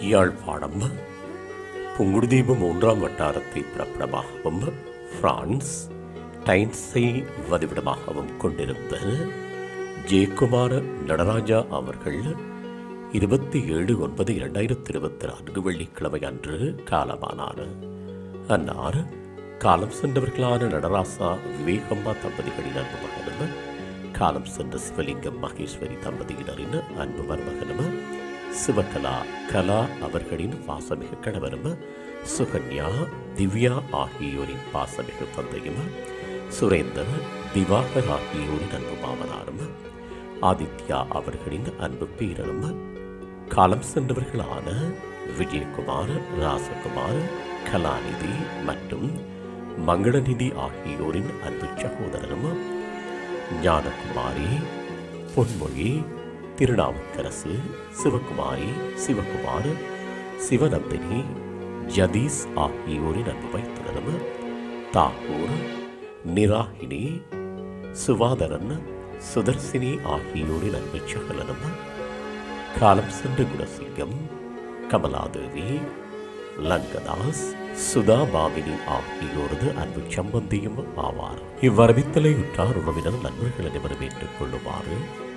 யாழ்ப்பாணம் புங்குடுதீபம் மூன்றாம் வட்டாரத்தை பிறப்பிடமாகவும் பிரான்ஸ் டைன்ஸை வதிவிடமாகவும் கொண்டிருந்த ஜெயக்குமார நடராஜா அவர்கள் இருபத்தி ஏழு ஒன்பது இரண்டாயிரத்தி இருபத்தி நான்கு வெள்ளிக்கிழமை அன்று காலமானார். அன்னார் காலம் சென்றவர்களான நடராசா விவேகம்மா தம்பதிகளின் அன்பு மகனும் காலம் சென்ற சிவலிங்கம் மகேஸ்வரி தம்பதியினரின் அன்பு மருமகனும் சிவகலா கலா அவர்களின் பாசமிகு கணவரும் சுகன்யா திவ்யா ஆகியோரின் பாசமிகு தந்தையும் சுரேந்தர் திவாகர் ஆகியோரின் அன்பு மாமனாரும் ஆதித்யா அவர்களின் அன்பு பேரனும் காலம் சென்றவர்களான விஜயகுமார் ராசகுமார் கலாநிதி மற்றும் மங்களநிதி ஆகியோரின் அன்பு சகோதரனும் ஞானகுமாரி பொன்மொழி திருநாவுக்கரசு சிவகுமாரி சிவகுமார் சிவநந்தினி ஜதீஸ் ஆகியோரின் அன்பு வைத்துள்ளனர் தாகூர் நிராகினி சுவாதரன் சுதர்சினி ஆகியோரின் அன்பு சகலனும் காலம் சென்ற குணசிங்கம் கமலாதேவி லங்கதாஸ் சுதா பாமினி ஆகியோரது அன்பு சம்பந்தியும் ஆவார். இவ்வரவித்தலை உற்றார் உறவினர் நண்பர்கள் அனைவரும் ஏற்றுக் கொள்ளுமாறு